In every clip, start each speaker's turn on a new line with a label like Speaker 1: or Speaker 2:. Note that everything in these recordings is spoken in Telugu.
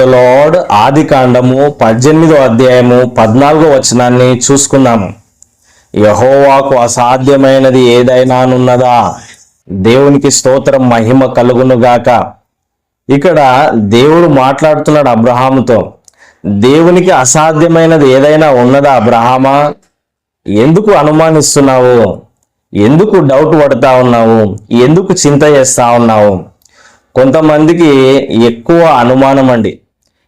Speaker 1: లార్డ్ ఆది కాండము పద్దెనిమిదో అధ్యాయము పద్నాలుగో వచనాన్ని చూసుకున్నాము. యహోవాకు అసాధ్యమైనది ఏదైనానున్నదా? దేవునికి స్తోత్రం మహిమ కలుగును గాక. ఇక్కడ దేవుడు మాట్లాడుతున్నాడు అబ్రహాముతో. దేవునికి అసాధ్యమైనది ఏదైనా ఉన్నదా అబ్రహామా? ఎందుకు అనుమానిస్తున్నావు? ఎందుకు డౌట్ పడతా ఉన్నావు? ఎందుకు చింత చేస్తా ఉన్నావు? కొంతమందికి ఎక్కువ అనుమానం అండి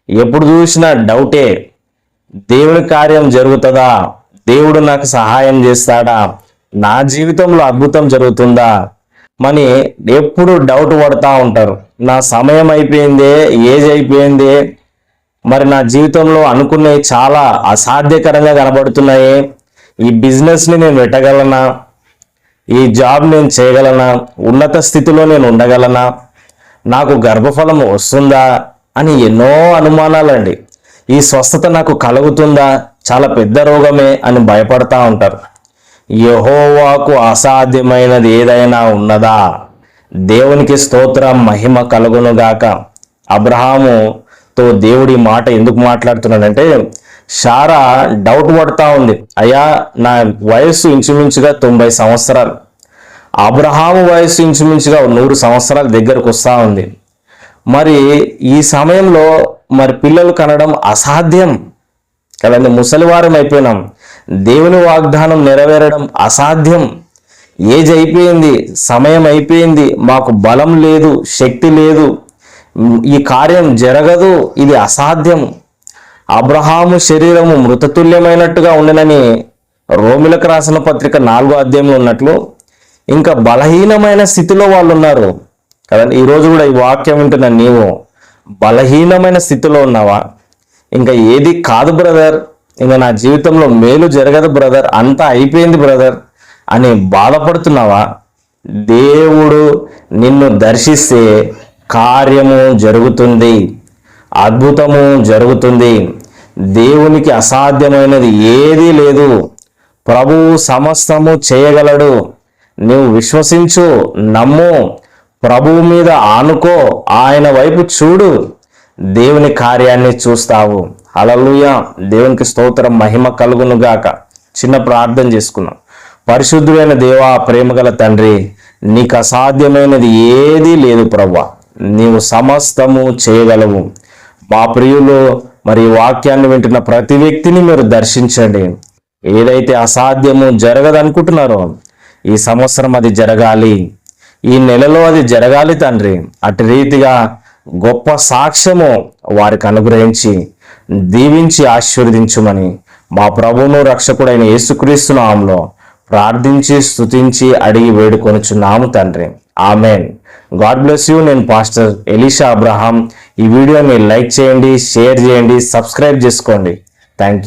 Speaker 1: ఎప్పుడు చూసినా డౌటే దేవుని కార్యం జరుగుతుందా? దేవుడు నాకు సహాయం చేస్తాడా? నా జీవితంలో అద్భుతం జరుగుతుందా? మని ఎప్పుడు డౌట్ పడతా ఉంటారు. నా సమయం అయిపోయిందే ఏజ్ అయిపోయింది మరి నా జీవితంలో అనుకునే చాలా అసాధ్యకరంగా కనబడుతున్నాయి? ఈ బిజినెస్ని నేను పెట్టగలనా ఈ జాబ్ నేను చేయగలనా? ఉన్నత స్థితిలో నేను ఉండగలనా? నాకు గర్భఫలం వస్తుందా? అని ఎన్నో అనుమానాలండి. ఈ స్వస్థత నాకు కలుగుతుందా? చాలా పెద్ద రోగమే అని భయపడతా ఉంటారు. యహోవాకు అసాధ్యమైనది ఏదైనా ఉన్నదా? దేవునికి స్తోత్రం మహిమ కలుగునుగాక అబ్రహాముతో దేవుడి మాట ఎందుకు మాట్లాడుతున్నాడంటే షారా డౌట్ పడతా ఉంది. అయ్యా నా వయస్సు ఇంచుమించుగా తొంభై సంవత్సరాలు. అబ్రహాము వయస్సు ఇంచుమించుగా నూరు సంవత్సరాల దగ్గరకు వస్తూ ఉంది. మరి ఈ సమయంలో మరి పిల్లలు కనడం అసాధ్యం కదండి. ముసలివారం అయిపోయినాం. దేవుని వాగ్దానం నెరవేరడం అసాధ్యం. ఏజ్ అయిపోయింది సమయం అయిపోయింది మాకు బలం లేదు శక్తి లేదు. ఈ కార్యం జరగదు ఇది అసాధ్యం. అబ్రహాము శరీరము మృతతుల్యమైనట్టుగా ఉండనని రోమిలకు రాసిన పత్రిక నాలుగో అధ్యాయంలో ఉన్నట్లు ఇంకా బలహీనమైన స్థితిలో వాళ్ళు ఉన్నారు కదండి? ఈరోజు కూడా ఈ వాక్యం వింటున్న నీవు బలహీనమైన స్థితిలో ఉన్నావా? ఇంకా ఏది కాదు బ్రదర్. ఇంకా నా జీవితంలో మేలు జరగదు బ్రదర్. అంతా అయిపోయింది బ్రదర్ అని బాధపడుతున్నావా? దేవుడు నిన్ను దర్శిస్తే కార్యము జరుగుతుంది. అద్భుతము జరుగుతుంది. దేవునికి అసాధ్యమైనది ఏదీ లేదు. ప్రభువు సమస్తము చేయగలడు. నువ్వు విశ్వసించు నమ్ము. ప్రభువు మీద ఆనుకో ఆయన వైపు చూడు. దేవుని కార్యాన్ని చూస్తావు. అలలుయ దేవునికి స్తోత్రం మహిమ కలుగును గాక. చిన్న ప్రార్థన చేసుకున్నాం. పరిశుద్ధుడైన దేవా ప్రేమగల తండ్రి నీకు అసాధ్యమైనది ఏదీ లేదు ప్రభా నీవు సమస్తము చేయగలవు. మా ప్రియులు మరి వాక్యాన్ని వింటున్న ప్రతి వ్యక్తిని మీరు దర్శించండి. ఏదైతే అసాధ్యము జరగదనుకుంటున్నారో ఈ సంవత్సరం అది జరగాలి. ఈ నెలలో అది జరగాలి తండ్రి. అటు రీతిగా గొప్ప సాక్ష్యము వారికి అనుగ్రహించి దీవించి ఆశీర్వదించమని మా ప్రభును రక్షకుడైన యేసుక్రీస్తు నామంలో ప్రార్థించి స్తుతించి అడిగి వేడుకొనుచున్నాము తండ్రి. ఆమెన్. God bless you. నేను పాస్టర్ ఎలీషా అబ్రహాం. ఈ వీడియోని లైక్ చేయండి షేర్ చేయండి సబ్స్క్రైబ్ చేసుకోండి. థ్యాంక్